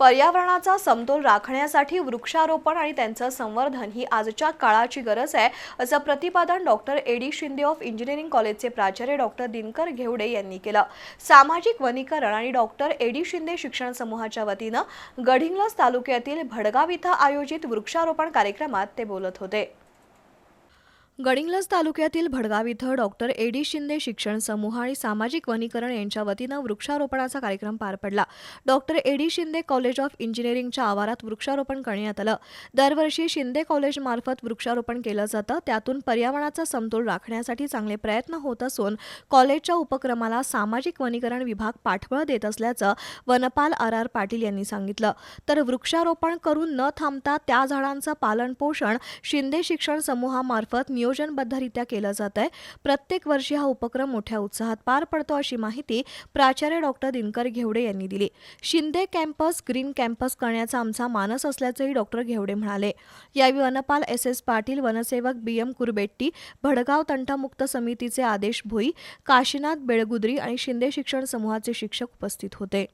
पर्यावरणाचा समतोल राखण्यासाठी वृक्षारोपण आणि त्यांचं संवर्धन ही आजच्या काळाची गरज आहे असं प्रतिपादन doctor A D Shinde of engineering कॉलेजचे प्राचार्य डॉक्टर दिनकर घेवडे यांनी केलं. सामाजिक वनीकरण आणि डॉक्टर एडी शिंदे शिक्षण समूहाच्या वतीनं गडिंग्लज तालुक्यातील भडगाव इथं आयोजित वृक्षारोपण कार्यक्रमात ते बोलत होते. गडिंग्लज तालुक्यातील भडगाव इथं डॉक्टर एडी शिंदे शिक्षण समूह आणि सामाजिक वनीकरण यांच्या वतीनं वृक्षारोपणाचा कार्यक्रम पार पडला. Doctor A D Shinde college of इंजिनिअरिंगच्या आवारात वृक्षारोपण करण्यात आलं. दरवर्षी शिंदे कॉलेजमार्फत वृक्षारोपण केलं जातं. त्यातून पर्यावरणाचा समतोल राखण्यासाठी चांगले प्रयत्न होत असून कॉलेजच्या उपक्रमाला सामाजिक वनीकरण विभाग पाठबळ देत असल्याचं वनपाल आर आर पाटील यांनी सांगितलं. तर वृक्षारोपण करून न थांबता त्या झाडांचं पालनपोषण शिंदे शिक्षण समूहामार्फत नियोजनबद्धरित्या केलं जात आहे. प्रत्येक वर्षी हा उपक्रम मोठ्या उत्साहात पार पडतो अशी माहिती प्राचार्य डॉक्टर दिनकर घेवडे यांनी दिली. शिंदे कॅम्पस ग्रीन कॅम्पस करण्याचा आमचा मानस असल्याचंही डॉक्टर घेवडे म्हणाले. यावेळी वनपाल एस एस पाटील वनसेवक बी एम कुरबेट्टी भडगाव तंटामुक्त समितीचे आदेश भोई काशीनाथ बेळगुद्री आणि शिंदे शिक्षण समूहाचे शिक्षक उपस्थित होते.